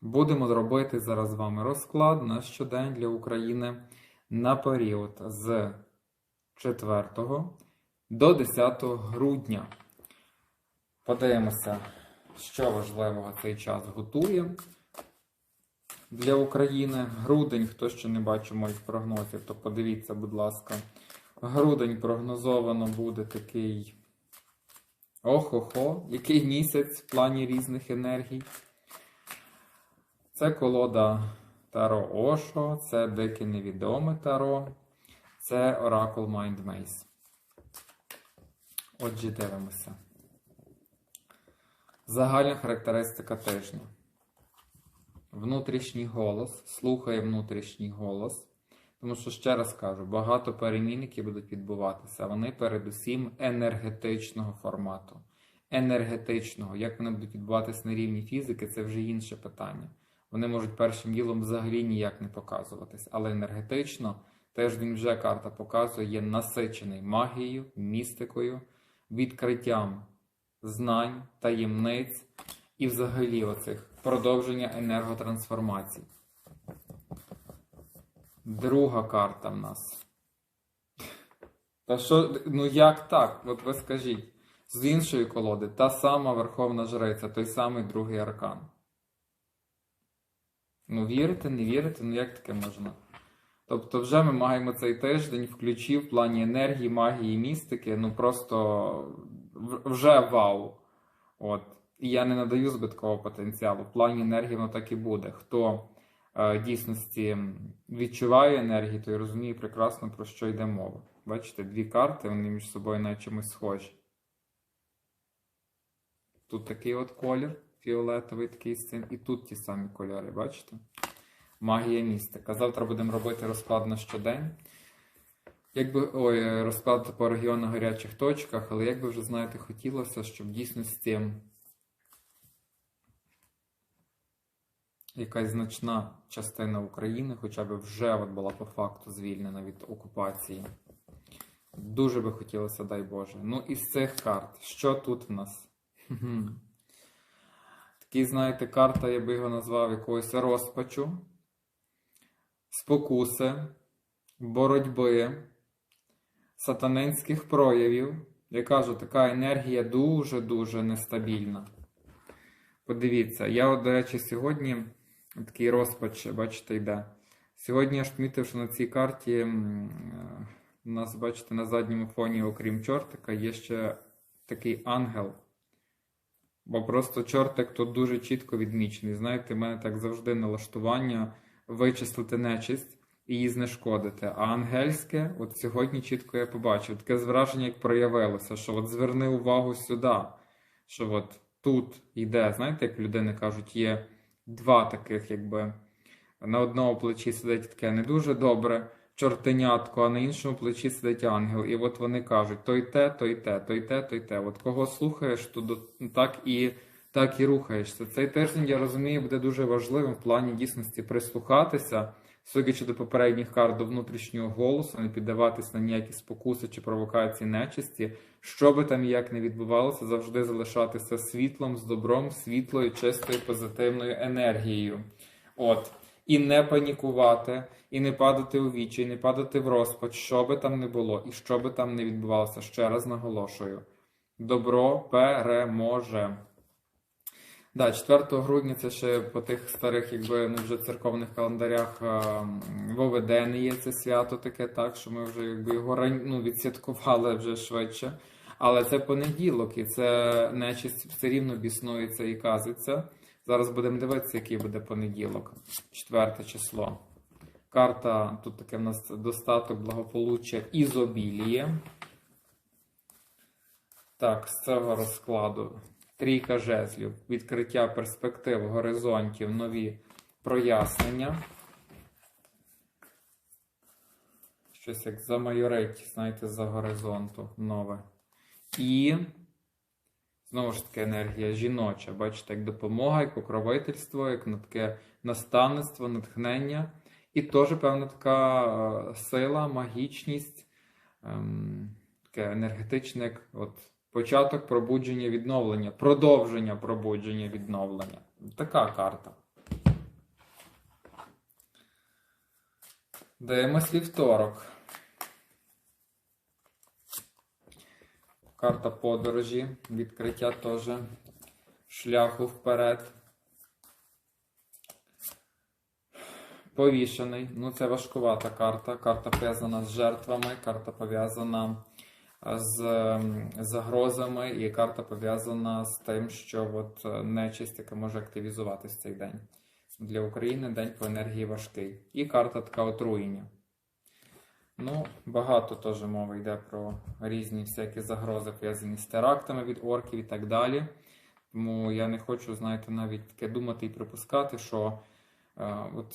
Будемо робити зараз з вами розклад на щодень для України на період з 4 до 10 грудня. Подивимося, що важливого цей час готує для України. Грудень, хто ще не бачив моїх прогнозів, то подивіться, будь ласка. Грудень прогнозовано буде такий. Охо-хо, який місяць в плані різних енергій. Це колода Таро Ошо, це дике невідоме Таро, це Оракул Mind Maze. Отже, дивимося. Загальна характеристика тижня. Внутрішній голос. Слухає внутрішній голос. Тому що, ще раз кажу, багато перемін, які будуть відбуватися, вони передусім енергетичного формату. Енергетичного, як вони будуть відбуватися на рівні фізики, це вже інше питання. Вони можуть першим ділом взагалі ніяк не показуватись. Але енергетично тиждень вже карта показує, є насичений магією, містикою, відкриттям знань, таємниць і взагалі оцих продовження енерготрансформацій. Друга карта в нас. Та що, ну як так? От ви скажіть, з іншої колоди та сама Верховна Жриця, той самий другий аркан. Ну, вірите, не вірите, ну як таке можна? Тобто, вже ми маємо цей тиждень включив в плані енергії, магії, містики. Ну просто вже вау. От. І я не надаю збиткового потенціалу. В плані енергії воно так і буде. Хто е, дійсності відчуває енергію, той розуміє прекрасно, про що йде мова. Бачите, дві карти, вони між собою на чимось схожі. Тут такий от колір фіолетовий такий з цим, і тут ті самі кольори, бачите? Магія містика. Завтра будемо робити розклад на щодень. Якби ой, розклад по регіонах гарячих точках, але як би вже знаєте, хотілося, щоб в дійсності якась значна частина України, хоча б вже от була по факту звільнена від окупації. Дуже би хотілося, дай Боже. Ну, із цих карт, що тут в нас? Такий, знаєте, карта, я би його назвав якогось розпачу, спокуси, боротьби, сатанинських проявів. Я кажу, така енергія дуже-дуже нестабільна. Подивіться, я, от, до речі, сьогодні такий розпач, бачите, йде. Сьогодні я ж помітив, що на цій карті у нас, бачите, на задньому фоні, окрім чортика, є ще такий ангел. Бо просто чортик тут дуже чітко відмічений. Знаєте, в мене так завжди налаштування вичислити нечисть і її знешкодити. А ангельське, от сьогодні чітко я побачив, таке враження, як проявилося, що от зверни увагу сюди, що от тут йде, знаєте, як людини кажуть, є два таких, якби на одному плечі сидить таке не дуже добре чортенятко, а на іншому плечі сидить ангел. І от вони кажуть: той те, той те, той те, той те. От кого слухаєш, то так і так і рухаєшся. Цей тиждень, я розумію, буде дуже важливим в плані дійсності прислухатися, судячи до попередніх карт до внутрішнього голосу, не піддаватись на ніякі спокуси чи провокації нечисті. Що би там як не відбувалося, завжди залишатися світлом, з добром, світлою, чистою, позитивною енергією. От. І не панікувати, і не падати у вічі, і не падати в розпач, що би там не було, і що би там не відбувалося. Ще раз наголошую: добро переможе. Да, 4 грудня це ще по тих старих, якби ну, вже церковних календарях Воведени є це свято таке, так, що ми вже якби його ну, відсвяткували вже швидше. Але це понеділок, і це нечисть все рівно біснується і казиться. Зараз будемо дивитися, який буде понеділок, четверте число. Карта, тут таке в нас достаток, благополуччя, ізобіліє. Так, з цього розкладу трійка жезлів, відкриття перспектив, горизонтів, нові прояснення. Щось як замайорить, знаєте, за горизонту нове. І Знову ж таки, енергія жіноча, бачите, як допомога, як покровительство, як на таке настанництво, натхнення. І теж певна така е, сила, магічність, ем, таке енергетичне, як от, початок пробудження відновлення, продовження пробудження відновлення. Така карта. Дивимось вівторок. Карта подорожі, відкриття теж шляху вперед. Повішений. Ну, це важкувата карта. Карта пов'язана з жертвами, карта пов'язана з ем, загрозами, і карта пов'язана з тим, що от е, нечисть, яка може активізуватись цей день. Для України день по енергії важкий. І карта така отруєння. Ну, багато теж мови йде про різні всякі загрози, пов'язані з терактами від орків і так далі. Тому я не хочу, знаєте, навіть таке думати і припускати, що е, от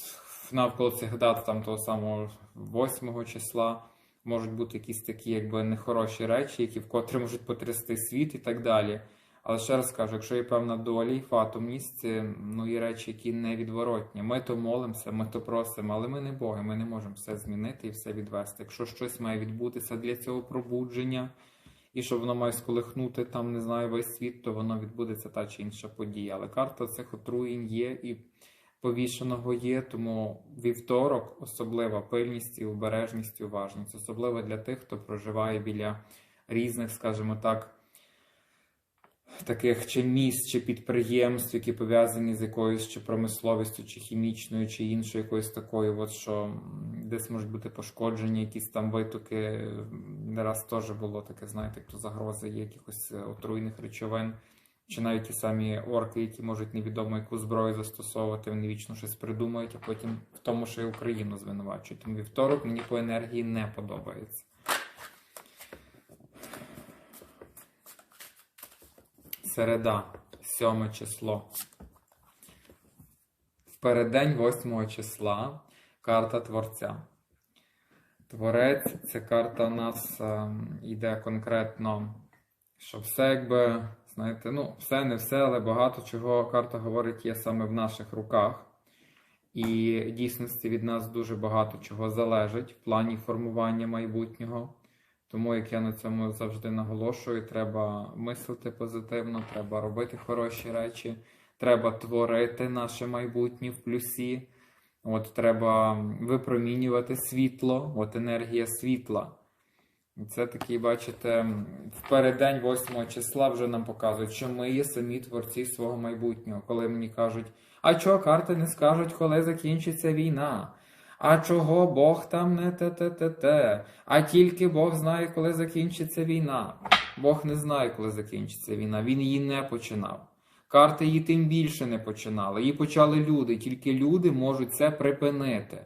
навколо цих дат, там того самого 8 числа, можуть бути якісь такі якби нехороші речі, які вкотре можуть потрясти світ і так далі. Але ще раз кажу, якщо є певна доля і фатумність, це, ну, є речі, які невідворотні. Ми то молимося, ми то просимо, але ми не Боги, ми не можемо все змінити і все відвести. Якщо щось має відбутися для цього пробудження, і щоб воно має сколихнути там, не знаю, весь світ, то воно відбудеться та чи інша подія. Але карта цих отруєнь є і повішеного є, тому вівторок особлива пильність і обережність і уважність, особливо для тих, хто проживає біля різних, скажімо так таких чи міст, чи підприємств, які пов'язані з якоюсь чи промисловістю, чи хімічною, чи іншою якоюсь такою, от що десь можуть бути пошкоджені, якісь там витоки. Не раз теж було таке, знаєте, то загрози є якихось е, отруйних речовин. Чи навіть ті самі орки, які можуть невідомо яку зброю застосовувати, вони вічно щось придумають, а потім в тому, що і Україну звинувачують. Тому вівторок мені по енергії не подобається. Середа, 7 число. В переддень 8 числа карта Творця. Творець це карта у нас е, йде конкретно, що все якби, знаєте, ну, все не все, але багато чого карта говорить є саме в наших руках. І в дійсності від нас дуже багато чого залежить в плані формування майбутнього. Тому, як я на цьому завжди наголошую, треба мислити позитивно, треба робити хороші речі, треба творити наше майбутнє в плюсі. От Треба випромінювати світло, от енергія світла. Це такий, бачите, в переддень 8 числа вже нам показують, що ми є самі творці свого майбутнього. Коли мені кажуть, а чого карти не скажуть, коли закінчиться війна? А чого Бог там не те-те-те-те? А тільки Бог знає, коли закінчиться війна. Бог не знає, коли закінчиться війна. Він її не починав. Карти її тим більше не починали. Її почали люди. Тільки люди можуть це припинити.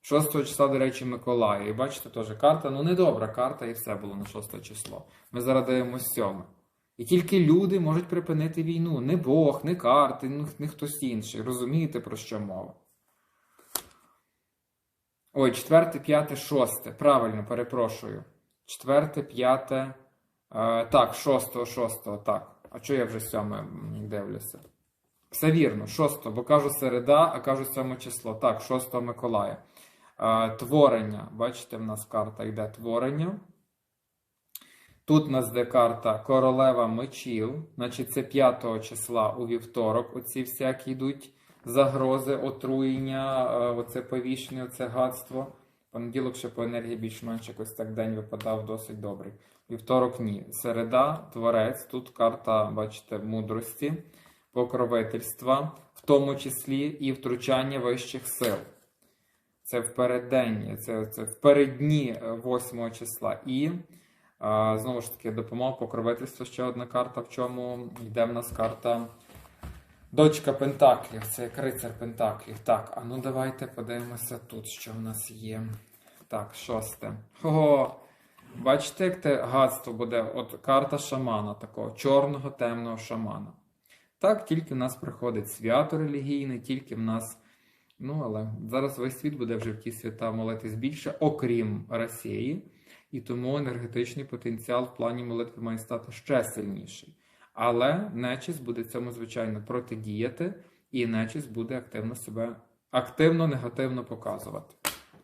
6 числа, до речі, Миколая. І бачите, теж карта, ну недобра карта, і все було на 6 число. Ми зараз даємо 7. І тільки люди можуть припинити війну. Не Бог, не карти, ну, не хтось інший. Розумієте, про що мова? Ой, четверте, п'яте, шосте. Правильно, перепрошую. Четверте, п'яте. Е, так, шостого, шостого, так. А чого я вже сьоме дивлюся? Все вірно, шостого, бо кажу середа, а кажу сьоме число. Так, шостого Миколая. Е, творення. Бачите, в нас карта йде творення. Тут у нас де карта королева мечів. Значить, це 5 числа у вівторок. Оці всякі йдуть загрози, отруєння, е, оце повішення, оце гадство. Понеділок ще по енергії більш-менш якось так день випадав досить добрий. Вівторок ні. Середа, творець, тут карта, бачите, мудрості, покровительства, в тому числі і втручання вищих сил. Це в переддень, це, це в переддні 8 е, числа. І а, знову ж таки допомога покровительства. Ще одна карта, в чому йде в нас карта. Дочка Пентаклів, це як рицар Пентаклів. Так, а ну давайте подивимося тут, що в нас є. Так, шосте. Ого! Бачите, як те гадство буде? От карта шамана, такого чорного темного шамана. Так, тільки в нас приходить свято релігійне, тільки в нас. Ну, але зараз весь світ буде вже в ті свята молитись більше, окрім Росії. І тому енергетичний потенціал в плані молитви має стати ще сильніший. Але нечість буде цьому, звичайно, протидіяти, і нечість буде активно себе активно негативно показувати.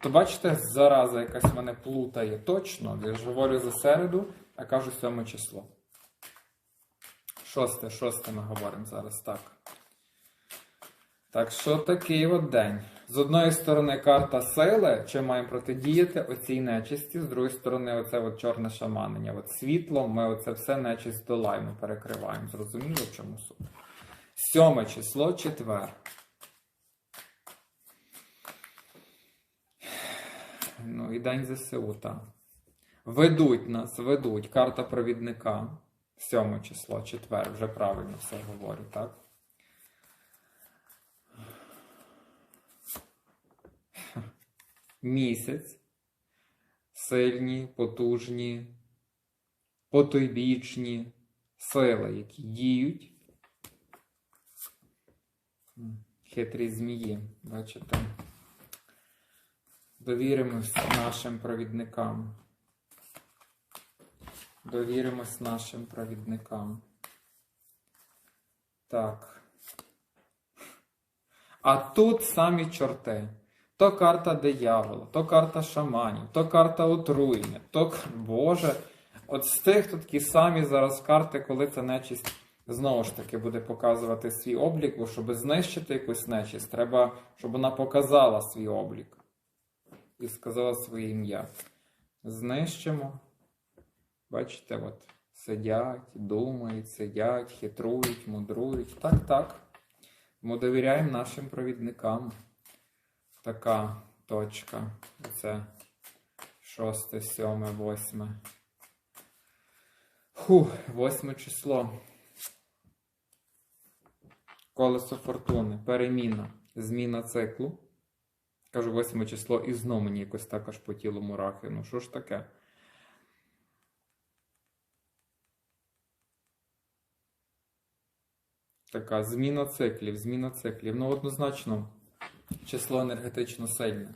То бачите, зараза якась мене плутає точно. Я ж говорю за середу, а кажу сьоме число. Шосте, шосте ми говоримо зараз так. Так що такий от день. З одної сторони, карта сили, чим маємо протидіяти оцій нечисті, з другої сторони, оце от чорне шаманення. От світлом ми оце все нечисть долаємо, перекриваємо. Зрозуміло, в чому суть? Сьоме число, четвер. Ну і день ЗСУ, так. Ведуть нас, ведуть. Карта провідника. Сьоме число, четвер, вже правильно все говорю, так? Місяць. Сильні, потужні, потойбічні сили, які діють. Хитрі змії, бачите? Довіримось нашим провідникам. Довіримось нашим провідникам. Так. А тут самі чорти. То карта диявола, то карта шаманів, то карта отруєння, то Боже. От з тих тут такі самі зараз карти, коли ця нечисть знову ж таки буде показувати свій облік, бо щоб знищити якусь нечисть, треба, щоб вона показала свій облік і сказала своє ім'я. Знищимо. Бачите, от сидять, думають, сидять, хитрують, мудрують. Так, так. Ми довіряємо нашим провідникам. Така точка. Це шосте, сьоме, восьме. Фух, восьме число. Колесо фортуни. Переміна. Зміна циклу. Кажу, восьме число, і знову мені якось так аж по тілу мурахи. Ну що ж таке? Така зміна циклів, зміна циклів. Ну, однозначно, число енергетично сильне.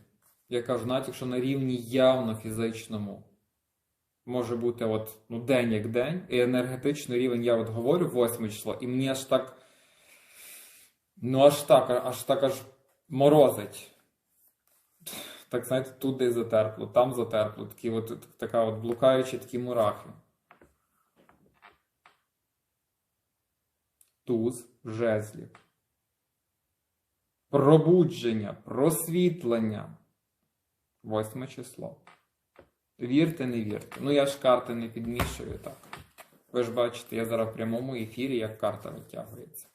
Я кажу, навіть якщо на рівні явно фізичному може бути от, ну, день як день, і енергетичний рівень, я от говорю, восьме число, і мені аж так. Ну, аж так, аж так аж морозить. Так, знаєте, туди затерпло, там затерпло. Такі от, така от блукаючі такі мурахи. Туз жезлів. Пробудження, просвітлення. Восьме число. Вірте, не вірте. Ну, я ж карти не підмішую так. Ви ж бачите, я зараз в прямому ефірі, як карта витягується.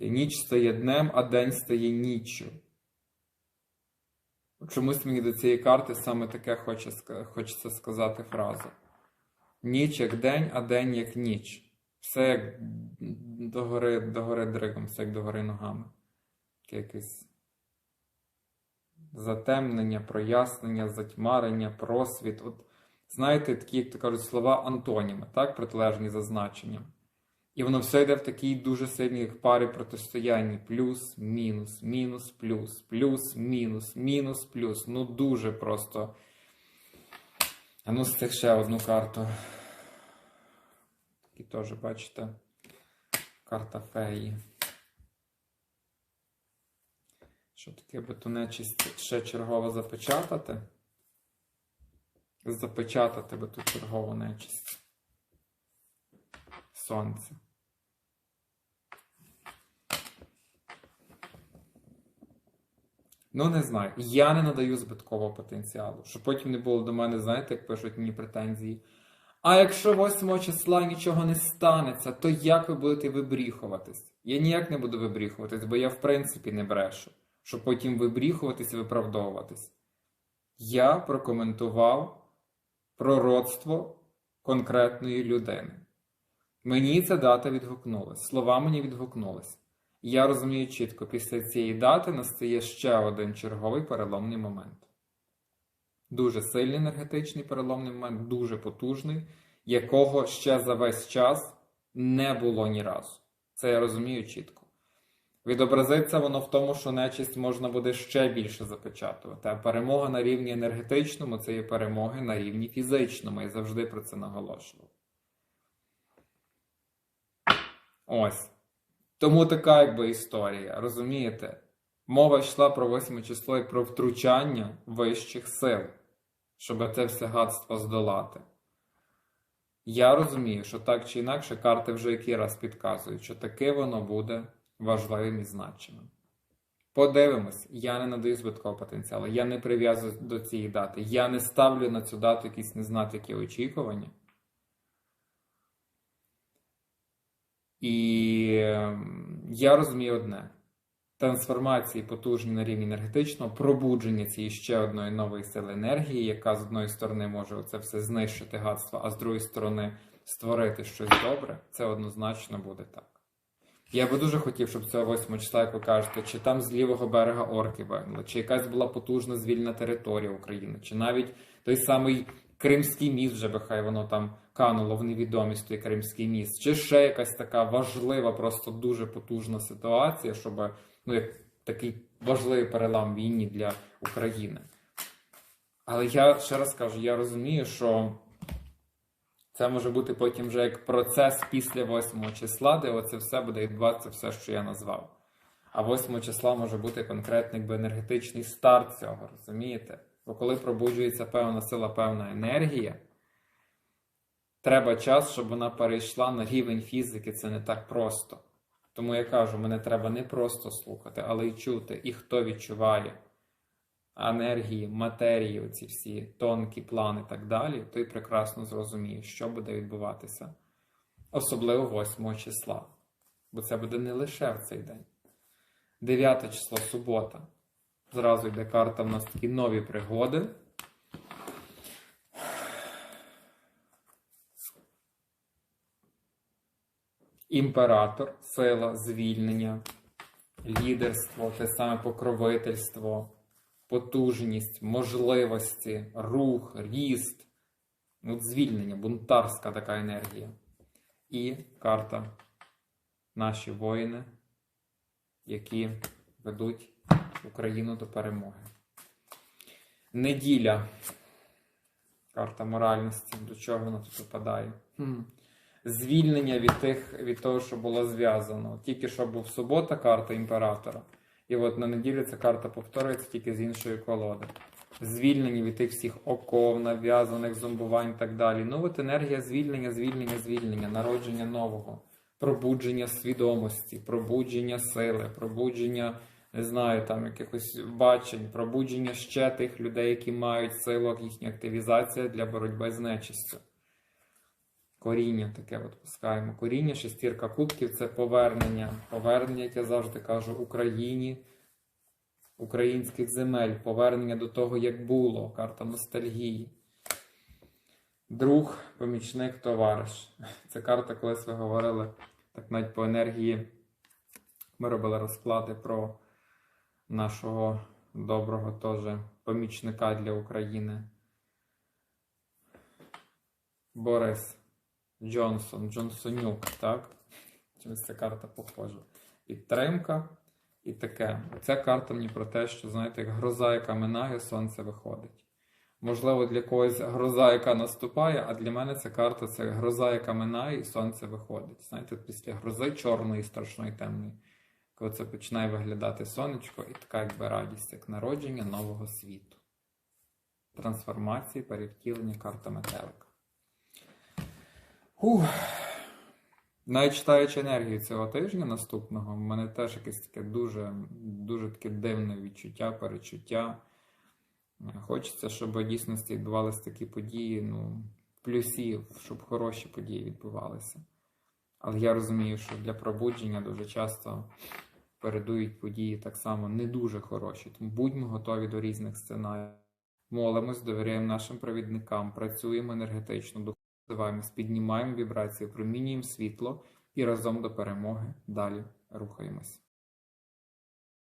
Ніч стає днем, а день стає ніччю. Чомусь мені до цієї карти саме таке хочеться сказати фразу. Ніч як день, а день як ніч. Все як догори, догори дригом, все як догори ногами. Таке якесь затемнення, прояснення, затьмарення, просвіт. От, знаєте, такі, як то кажуть, слова антоніми, так, протилежні за значенням. І воно все йде в такій дуже сильній парі протистоянні. Плюс, мінус, мінус, плюс, плюс, мінус, мінус, плюс. Ну дуже просто. А ну з цих ще одну карту. Такі теж, бачите, карта феї. Що таке нечисть ще чергово запечатати? Запечатати би ту чергову нечисть. Сонце. Ну, не знаю. Я не надаю збиткового потенціалу, щоб потім не було до мене, знаєте, як пишуть мені претензії. А якщо 8 числа нічого не станеться, то як ви будете вибріхуватись? Я ніяк не буду вибріхуватись, бо я в принципі не брешу, щоб потім вибріхуватись і виправдовуватись. Я прокоментував пророцтво конкретної людини. Мені ця дата відгукнулась, слова мені відгукнулись. Я розумію чітко, після цієї дати настає ще один черговий переломний момент. Дуже сильний енергетичний переломний момент, дуже потужний, якого ще за весь час не було ні разу. Це я розумію чітко. Відобразиться воно в тому, що нечисть можна буде ще більше запечатувати. А перемога на рівні енергетичному це є перемоги на рівні фізичному. Я завжди про це наголошував. Ось. Тому така якби історія, розумієте? Мова йшла про 8 число і про втручання вищих сил, щоб це все гадство здолати. Я розумію, що так чи інакше карти вже який раз підказують, що таке воно буде важливим і значимим. Подивимось, я не надаю збиткового потенціалу, я не прив'язую до цієї дати, я не ставлю на цю дату якісь не знати які очікування. І ем, я розумію одне: трансформації потужні на рівні енергетичного, пробудження цієї ще одної нової сили енергії, яка з одної сторони може це все знищити гадство, а з другої сторони створити щось добре, це однозначно буде так. Я би дуже хотів, щоб цього 8 числа, як ви кажете, чи там з лівого берега орки вигнали, чи якась була потужна звільна територія України, чи навіть той самий Кримський міст, вже би хай воно там кануло в невідомість той Кримський міст, чи ще якась така важлива, просто дуже потужна ситуація, щоб ну як такий важливий перелам війні для України. Але я ще раз кажу, я розумію, що це може бути потім вже як процес після 8 числа, де оце все буде відбуватися, все, що я назвав. А 8 числа може бути конкретний енергетичний старт цього, розумієте? Бо коли пробуджується певна сила, певна енергія, треба час, щоб вона перейшла на рівень фізики. Це не так просто. Тому я кажу, мене треба не просто слухати, але й чути, і хто відчуває енергії, матерії, оці всі тонкі плани і так далі, той прекрасно зрозуміє, що буде відбуватися, особливо 8 числа. Бо це буде не лише в цей день. 9 число субота. Зразу йде карта, в нас такі нові пригоди. Імператор, сила, звільнення, лідерство, те саме покровительство, потужність, можливості, рух, ріст, от звільнення, бунтарська така енергія. І карта наші воїни, які ведуть Україну до перемоги. Неділя. Карта моральності. До чого вона тут випадає? Хм. Звільнення від тих, від того, що було зв'язано. Тільки що був субота, карта імператора. І от на неділю ця карта повторюється тільки з іншої колоди. Звільнення від тих всіх оков, нав'язаних зомбувань і так далі. Ну от енергія звільнення, звільнення, звільнення, народження нового, пробудження свідомості, пробудження сили, пробудження, не знаю, там якихось бачень, пробудження ще тих людей, які мають силу, їхня активізація для боротьби з нечистю. Коріння таке от пускаємо. Коріння, шестірка кубків це повернення. Повернення, як я завжди кажу, Україні, українських земель, повернення до того, як було, карта ностальгії. Друг, помічник, товариш. Це карта, колись ви говорили, так навіть по енергії. Ми робили розклади про нашого доброго теж помічника для України. Борис. Джонсон, Джонсонюк, так? Чомусь ця карта похожа. Підтримка і таке. Ця карта мені про те, що, знаєте, як гроза, яка минає, сонце виходить. Можливо, для когось гроза, яка наступає, а для мене ця карта це гроза, яка минає, і сонце виходить. Знаєте, після грози чорної, страшної, темної, коли це починає виглядати сонечко, і така якби радість, як народження нового світу. Трансформації, перевтілення карта метелика. Ух. Навіть читаючи енергію цього тижня наступного, в мене теж якесь таке дуже дуже таке дивне відчуття, перечуття. Хочеться, щоб дійсності відбувалися такі події, ну, плюсів, щоб хороші події відбувалися. Але я розумію, що для пробудження дуже часто передують події так само не дуже хороші. Тому будьмо готові до різних сценаріїв. Молимось, довіряємо нашим провідникам, працюємо енергетично, розвиваємось, піднімаємо вібрації, промінюємо світло і разом до перемоги далі рухаємось.